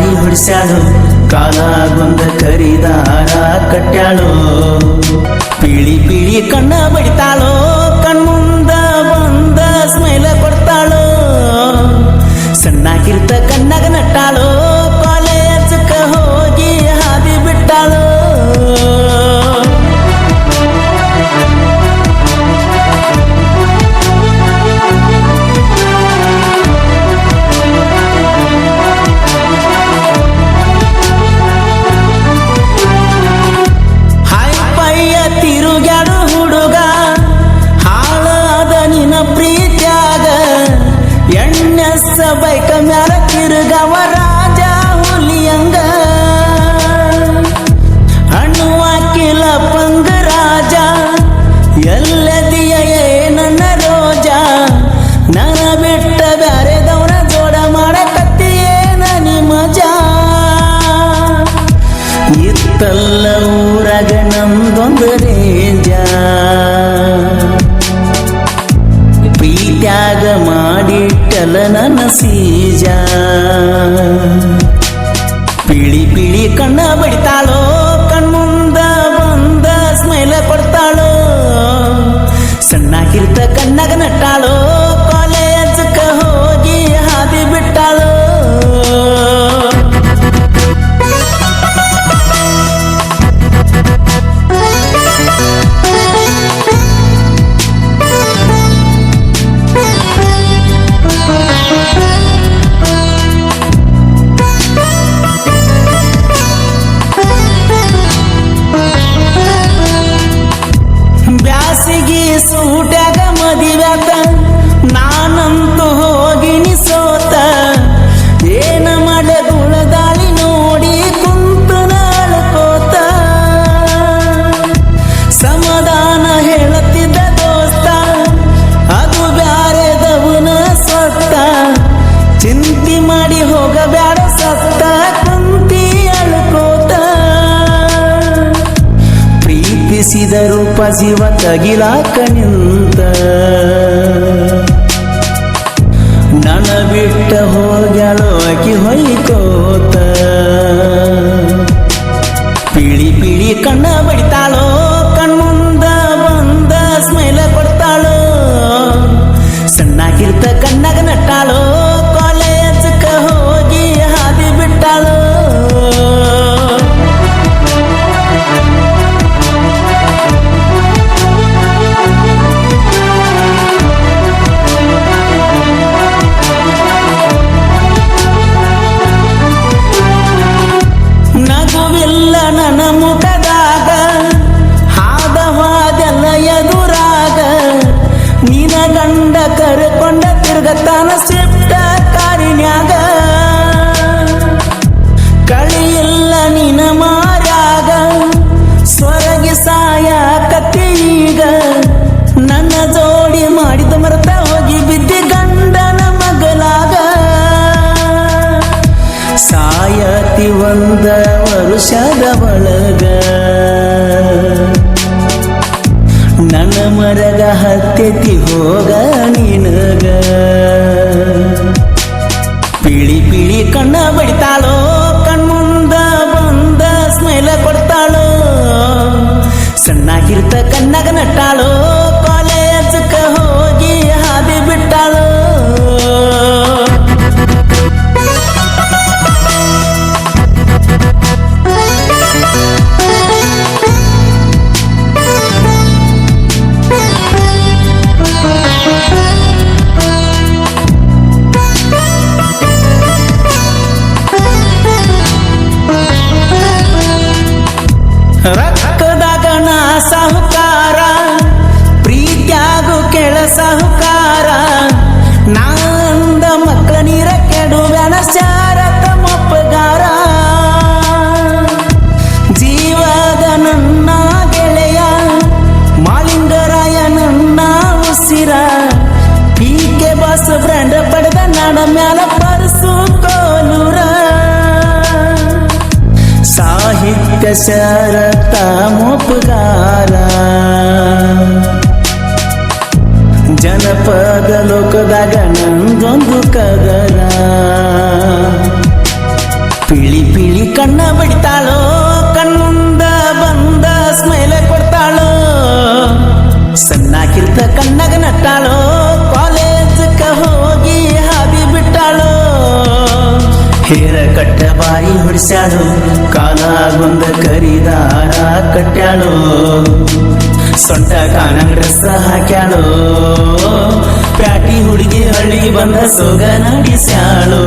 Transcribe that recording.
ದಾರಿ ಹೊಡಿಸ್ಯಾಳು ಬಂದ ಕರಿದಾರ ಕಟ್ಟ್ಯಾಳು ಪೀಳಿ ಪೀಳಿ ಕಣ್ಣ ಬಡಿತಾಳೋ. ಬೈಕ ಮ್ಯಾಲ ತಿರುಗವ ರಾಜ ಹುಲಿಯಂಗ. ಹಣ್ಣು ಹಾಕಿಲ ಪಂಗ ರಾಜ. ಎಲ್ಲದಿಯ ನನ್ನ ರೋಜ. ನನ ಬಿಟ್ಟ ಬ್ಯಾರೆದವನ ಜೋಡ ಮಾಡಕತ್ತೀಯೇನ ನಿಮಜಾ ಇತ್ತಲ್ಲ ಊರಾಗ ನಮ್ದೊಂದು ನನ್ನ ಸೂಟ್ಯಾಗ ಮದಿವ್ಯಾತ ನಾನಂತೂ ಹೋಗಿನಿ ಸೋತ ಏನ ಮಾಡ ಗುಳದಾಳಿ ನೋಡಿ ಕುಂತು ನಾಳ್ಕೋತ. ಸಮಾಧಾನ ಹೇಳುತ್ತಿದ್ದ ದೋಸ್ತ, ಅದು ಬ್ಯಾರೆದವನ ಸತ್ತ. ಚಿಂತಿ ಮಾಡಿ ಹೋಗಬ್ಯಾಡ ಸತ್ತ. ಪಸಿವ ತಗಿಲಾಕ ನಿಂತ ನನ್ನ ಮರಗ ಹತ್ತೆತಿ ಹೋಗ ನಿನಗ. ಪಿಳಿ ಪಿಳಿ ಕಣ್ಣ ಬಡಿತಾಳೋ ರಕ್ತದಾಗ ನಾ ಸಾಹುಕಾರ, ಪ್ರೀತ್ಯಾಗು ಕೆಳ ಸಾಹುಕಾರ. ನಾಂದ ಮಕ್ಕಳ ನೀರ ಕೆಡುವ್ಯಾನ ಶಾರತ ಮೊಪ್ಪಗಾರ ಜೀವದ ನನ್ನ ಗೆಳೆಯ, ಮಾಲಿಂಗರಾಯ ನನ್ನ ಉಸಿರ. ಪೀಕೆ ಬಸ್ ಬ್ರ್ಯಾಂಡ್ ಪಡೆದ ನಾಡ ಮ್ಯಾಲ ಶರತ ಜನಪದ ಜನಪದ ಲೋಕದಾಗ ನಂದೊಂದು ಕದರ. ಪಿಳಿ ಪಿಳಿ ಕಣ್ಣ ಬಿಡ್ತಾಳೋ ಕಣ್ಣುಂದ ಬಂದ ಸ್ಮೈಲ ಕೊಡ್ತಾಳೋ. ಸಣ್ಣಾಕಿರ್ತ ಕಣ್ಣಗ ನಟ್ಟಾಳೋ ಹೇರ ಕಟ್ಟ ಬಾಯಿ ಹೊಡಿಸ್ಯಾಳು ಕಾಲಾಗೊಂದ ಕರಿದಾರ ಕಟ್ಟ್ಯಾಳು. ಸೊಂಟ ಕಾನಂಗ್ ಡ್ರೆಸ್ ಹಾಕ್ಯಾಳು. ಪ್ಯಾಟಿ ಹುಡುಗಿ ಹಳ್ಳಿ ಬಂದ ಸೊಗ ನಡೆಸ್ಯಾಳು